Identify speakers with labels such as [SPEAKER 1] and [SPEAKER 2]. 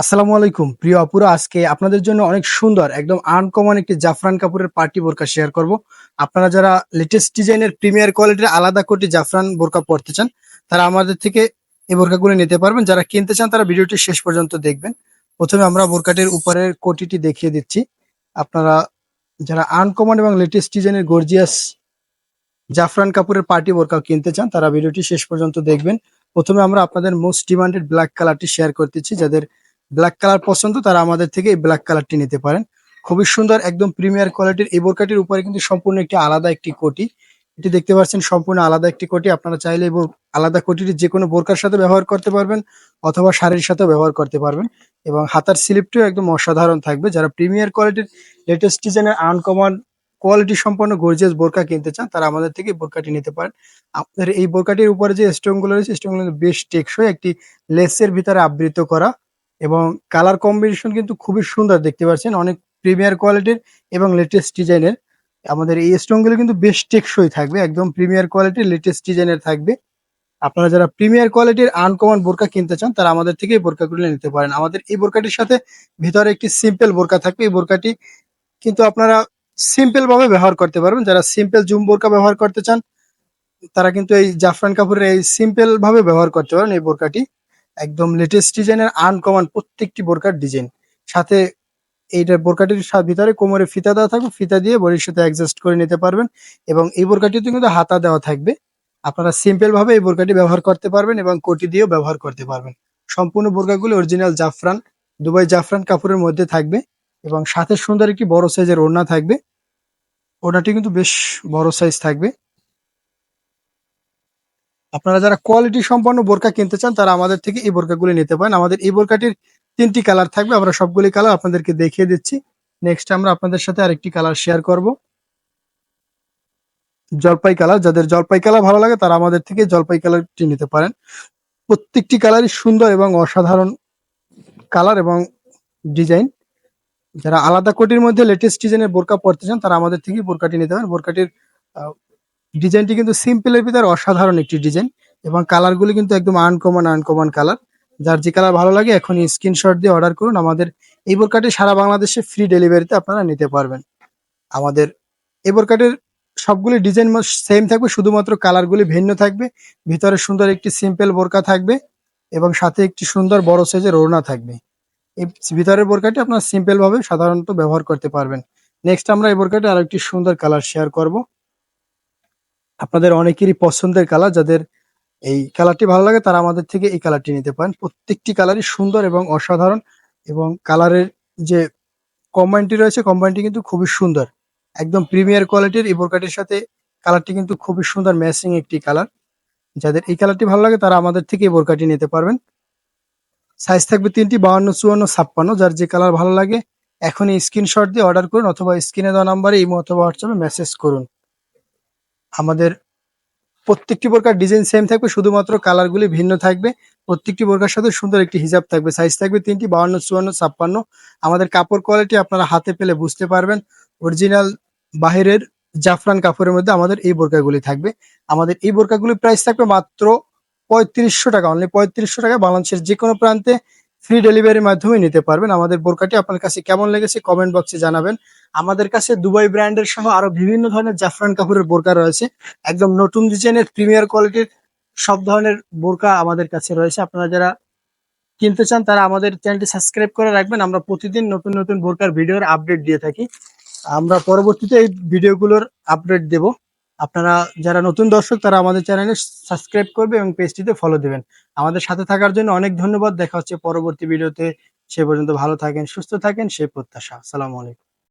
[SPEAKER 1] আসসালামু আলাইকুম। প্রিয় আপুরা, আজকে আপনাদের জন্য অনেক সুন্দর, একদম আনকমন একটি জাফরান কাপুরের পার্টি বোরকা শেয়ার করব। আপনারা যারা লেটেস্ট ডিজাইনের প্রিমিয়ার কোয়ালিটির আলাদা কোটি জাফরান বোরকা পড়তে চান, তারা আমাদের থেকে এই বোরকাগুলো নিতে পারবেন। যারা কিনতে চান, তারা ভিডিওটি শেষ পর্যন্ত দেখবেন। প্রথমে আমরা বোরকাটির উপরের কোটিটি দেখিয়ে দিচ্ছি। আপনারা যারা আনকমন এবং লেটেস্ট ডিজাইনের গর্জিয়াস জাফরান কাপুরের পার্টি বোরকা কিনতে চান, তারা ভিডিওটি শেষ পর্যন্ত দেখবেন। প্রথমে আমরা আপনাদের মোস্ট ডিমান্ডেড ব্ল্যাক কালারটি শেয়ার করতেছি, যাদের ব্ল্যাক কালার পছন্দ, তারা আমাদের থেকে এই ব্ল্যাক কালারটি নিতে পারেন। খুবই সুন্দর, একদম প্রিমিয়ার কোয়ালিটির এই বোরকাটির উপরে কিন্তু সম্পূর্ণ একটি আলাদা একটি কোটি। এটি দেখতে পাচ্ছেন, সম্পূর্ণ আলাদা একটি কোটি। আপনারা চাইলে আলাদা কোটিটি যে কোনো বোরকার সাথে ব্যবহার করতে পারবেন, অথবা শাড়ির সাথেও ব্যবহার করতে পারবেন। এবং হাতার স্লিপটিও একদম অসাধারণ থাকবে। যারা প্রিমিয়ার কোয়ালিটির লেটেস্ট ডিজাইনের আনকমন কোয়ালিটি সম্পন্ন গর্জিয়াস বোরকা কিনতে চান, তারা আমাদের থেকে এই বোরকাটি নিতে পারেন। আপনাদের এই বোরকাটির উপরে যে স্টোনগুলো রয়েছে স্টোনগুলো বেশ টেকসই, একটি লেসের ভিতরে আবৃত করা। এবং কালার কম্বিনেশন কিন্তু খুবই সুন্দর দেখতে পাচ্ছেন। অনেক প্রিমিয়ার কোয়ালিটির এবং লেটেস্ট ডিজাইনের আমাদের এই স্টোনগুলো কিন্তু বেশ টেকসই থাকবে, একদম প্রিমিয়ার কোয়ালিটির লেটেস্ট ডিজাইনের থাকবে। আপনারা যারা প্রিমিয়ার কোয়ালিটির আনকমন বোরকা কিনতে চান, তারা আমাদের থেকে এই বোরকাগুলো নিতে পারেন। আমাদের এই বোরকাটির সাথে ভিতরে একটি সিম্পল বোরকা থাকবে। এই বোরকাটি কিন্তু আপনারা সিম্পল ভাবে ব্যবহার করতে পারবেন। যারা সিম্পল জুম বোরকা ব্যবহার করতে চান, তারা কিন্তু এই জাফরান কাপুরের এই সিম্পল ভাবে ব্যবহার করতে পারেন এই বোরকাটি। একদম লেটেস্ট ডিজাইনের আনকমন প্রত্যেকটি বোরকার ডিজাইন সাথে এইটা বোরকাটির ভিতরে কোমরে ফিতা দেওয়া থাকবে, ফিতা দিয়ে বডির সাথে অ্যাডজাস্ট করে নিতে পারবেন এবং এই বোরকাটিতে কিন্তু হাতা দেওয়া থাকবে। আপনারা সিম্পল ভাবে এই বোরকাটি ব্যবহার করতে পারবেন এবং কোটি দিয়েও ব্যবহার করতে পারবেন। সম্পূর্ণ বোরকাগুলো অরিজিনাল জাফরান, দুবাই জাফরান কাপড়ের মধ্যে থাকবে এবং সাথে সুন্দর একটি বড় সাইজের ওড়না থাকবে। ওড়নাটি কিন্তু বেশ বড় সাইজ থাকবে। আপনারা যারা কোয়ালিটি সম্পন্ন বোরকা কিনতে চান, তারা আমাদের থেকে এই বোরকাগুলি নিতে পারেন। আমাদের এই বোরকাটির তিনটি কালার থাকবে, আমরা সবগুলি কালার আপনাদেরকে দেখিয়ে দিচ্ছি। নেক্সট আমরা আপনাদের সাথে আরেকটি কালার শেয়ার করব। জলপাই কালার যাদের জলপাই কালার ভালো লাগে, তারা আমাদের থেকে জলপাই কালারটি নিতে পারেন। প্রত্যেকটি কালারই সুন্দর এবং অসাধারণ কালার এবং ডিজাইন যারা আলাদা কোটির মধ্যে লেটেস্ট ডিজাইনের বোরকা পড়তে চান, তারা আমাদের থেকে বোরকাটি নিতে পারেন। বোরকাটির ডিজাইনটি কিন্তু সিম্পলের ভিতরে অসাধারণ একটি ডিজাইন এবং কালারগুলি কিন্তু একদম আনকমন আনকমন কালার যার যে কালার ভালো লাগে এখন স্ক্রিনশট দিয়ে অর্ডার করুন। আমাদের এই বোরকাটি সারা বাংলাদেশে ফ্রি ডেলিভারিতে আপনারা নিতে পারবেন। আমাদের এই বোরকাটির সবগুলি ডিজাইন সেম থাকবে, শুধুমাত্র কালারগুলি ভিন্ন থাকবে। ভিতরে সুন্দর একটি সিম্পল বোরকা থাকবে এবং সাথে একটি সুন্দর বড় সাইজের ওড়না থাকবে। এই ভিতরের বোরকাটি আপনারা সিম্পলভাবে সাধারণত ব্যবহার করতে পারবেন। নেক্সট আমরা এই বোরকাটি আরও একটি সুন্দর কালার শেয়ার করব। আপনাদের অনেকেরই পছন্দের কালার, যাদের এই কালারটি ভালো লাগে, তারা আমাদের থেকে এই কালারটি নিতে পারেন। প্রত্যেকটি কালারই সুন্দর এবং অসাধারণ এবং কালারের যে কম্বাইনটি রয়েছে কম্বাইনটি কিন্তু খুবই সুন্দর। একদম প্রিমিয়ার কোয়ালিটির এই বোরকাটির সাথে কালারটি কিন্তু খুবই সুন্দর ম্যাচিং একটি কালার। যাদের এই কালারটি ভালো লাগে, তারা আমাদের থেকে এই নিতে পারবেন। সাইজ থাকবে তিনটি বাউন্ন চুয়ান্ন, ছাপ্পান্ন। যার যে কালার ভালো লাগে, এখনই স্ক্রিনশট দিয়ে অর্ডার করুন অথবা স্ক্রিনে দেওয়া নাম্বারে এই অথবা হোয়াটসঅ্যাপে মেসেজ করুন। আমাদের প্রত্যেকটি বোরকার ডিজাইন সেম থাকবে, শুধুমাত্র কালারগুলি ভিন্ন থাকবে। প্রত্যেকটি বোরকার সাথে সুন্দর একটি হিজাব থাকবে। সাইজ থাকবে তিনটি, বাউন্ন, চুয়ান্ন, ছাপ্পান্ন। আমাদের কাপড় কোয়ালিটি আপনারা হাতে পেলে বুঝতে পারবেন। অরিজিনাল বাহিরের জাফরান কাপড়ের মধ্যে আমাদের এই বোরকাগুলি থাকবে। আমাদের এই বোরকাগুলির প্রাইস থাকবে মাত্র পঁয়ত্রিশশো টাকা। অনলি পঁয়ত্রিশশো টাকা বাংলাদেশের যে কোনো প্রান্তে ফ্রি ডেলিভারির মাধ্যমে নিতে পারবেন। আমাদের বোরকাটি আপনার কাছে কেমন লেগেছে কমেন্ট বক্সে জানাবেন। আমাদের কাছে দুবাই ব্র্যান্ডের সহ আরও বিভিন্ন ধরনের জাফরান কাপুরের বোরকা রয়েছে। একদম নতুন ডিজাইনের প্রিমিয়ার কোয়ালিটির সব ধরনের বোরকা আমাদের কাছে রয়েছে। আপনারা যারা কিনতে চান, তারা আমাদের চ্যানেলটি সাবস্ক্রাইব করে রাখবেন। আমরা প্রতিদিন নতুন নতুন বোরকার ভিডিওর আপডেট দিয়ে থাকি। আমরা পরবর্তীতে এই ভিডিওগুলোর আপডেট দেব। আপনারা যারা নতুন দর্শক, তারা আমাদের চ্যানেলে সাবস্ক্রাইব করবে এবং পেজটিতে ফলো দেবেন। আমাদের সাথে থাকার জন্য অনেক ধন্যবাদ। দেখা হচ্ছে পরবর্তী ভিডিওতে। সে পর্যন্ত ভালো থাকেন, সুস্থ থাকেন, সে প্রত্যাশা। আসসালামু আলাইকুম।